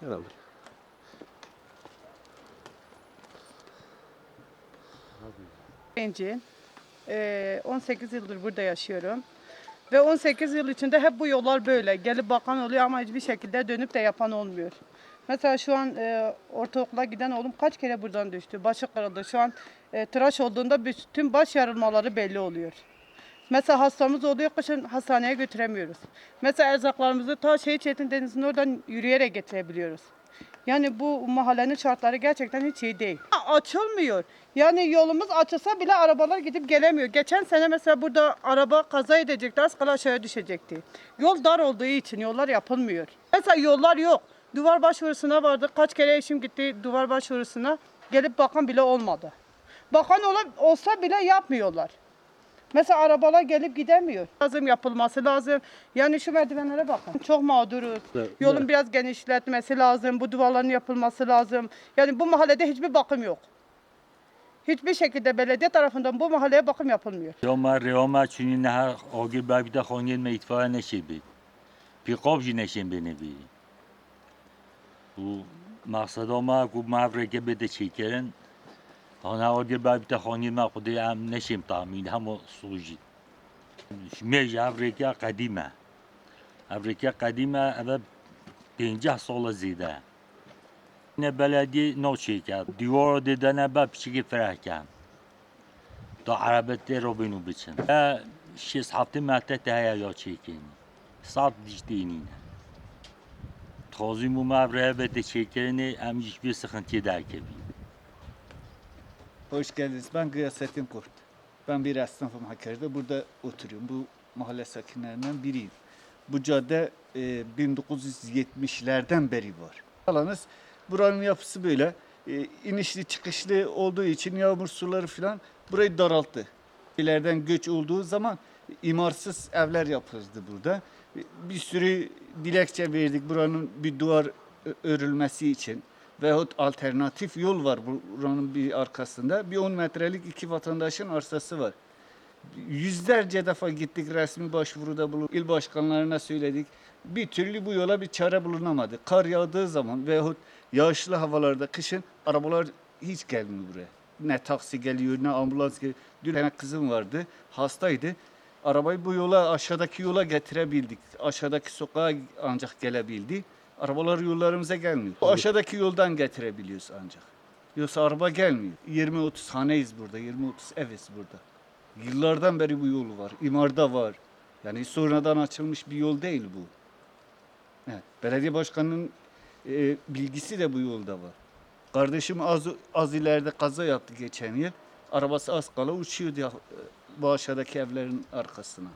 Gel alır. Gencim. Ee, 18 yıldır burada yaşıyorum. Ve 18 yıl içinde hep bu yollar böyle. Gelip bakan oluyor ama hiçbir şekilde dönüp de yapan olmuyor. Mesela şu an e, ortaokula giden oğlum kaç kere buradan düştü. Başı kırıldı. Şu an e, tıraş olduğunda bütün baş yarılmaları belli oluyor. Mesela hastamız oluyor, kışın hastaneye götüremiyoruz. Mesela erzaklarımızı ta Şehit Çetin Denizi'nin oradan yürüyerek getirebiliyoruz. Yani bu mahallenin şartları gerçekten hiç iyi değil. Açılmıyor. Yani yolumuz açılsa bile arabalar gidip gelemiyor. Geçen sene mesela burada araba kaza edecekti, az kala aşağıya düşecekti. Yol dar olduğu için yollar yapılmıyor. Mesela yollar yok. Duvar başvurusuna vardık. Kaç kere eşim gitti duvar başvurusuna. Gelip bakan bile olmadı. Bakan ola- olsa bile yapmıyorlar. Mesela arabalar gelip gidemiyor. Lazım yapılması lazım. Yani şu merdivenlere bakın. Çok mağduruz. Yolun biraz genişletmesi lazım. Bu duvarların yapılması lazım. Yani bu mahallede hiçbir bakım yok. Hiçbir şekilde belediye tarafından bu mahalleye bakım yapılmıyor. Roma Roma çünkü ne ogi babida kongen me itfaiye neşebi. Pikopji neşen beni bi. Bu maksada ma bu mavreke bede çekerin هانا آگه بابیده خونین ما خود هم نشیم تامین همو سوجی میج افریقیا قدیمه افریقیا قدیمه اوه پنجاه سال زیده نه بلدی نو چی کرد دیوار دیدنه با پیچکی فرح کرد تا عربت رو بینو بچن شیز هفته مهته تهیا یا چیکینی سات دیشتینینه تازی مو مبره بده çekerini hem hiçbir sıkıntı der ki. hoş geldiniz. Ben Gıyasettin Kurt. Ben bir esnafım Hakkari'de. Burada oturuyorum. Bu mahalle sakinlerinden biriyim. Bu cadde e, 1970'lerden beri var. Alanız buranın yapısı böyle. E, inişli çıkışlı olduğu için yağmur suları falan burayı daralttı. İleriden göç olduğu zaman imarsız evler yapıldı burada. E, Bir sürü dilekçe verdik buranın bir duvar örülmesi için. Veyahut alternatif yol var buranın bir arkasında. Bir 10 metrelik iki vatandaşın arsası var. Yüzlerce defa gittik resmi başvuruda bulun. il başkanlarına söyledik. Bir türlü bu yola bir çare bulunamadı. Kar yağdığı zaman veyahut yağışlı havalarda kışın arabalar hiç gelmiyor buraya. Ne taksi geliyor ne ambulans geliyor. Dün kızım vardı hastaydı. Arabayı bu yola aşağıdaki yola getirebildik. Aşağıdaki sokağa ancak gelebildi. Arabalar yollarımıza gelmiyor. Bu aşağıdaki yoldan getirebiliyoruz ancak. Yoksa araba gelmiyor. 20-30 haneyiz burada, 20-30 eviz burada. Yıllardan beri bu yol var. İmarda var. Yani sonradan açılmış bir yol değil bu. Evet. Belediye başkanının e, bilgisi de bu yolda var. Kardeşim az, az ileride kaza yaptı geçen yıl. Arabası az kala uçuyordu e, bu aşağıdaki evlerin arkasına.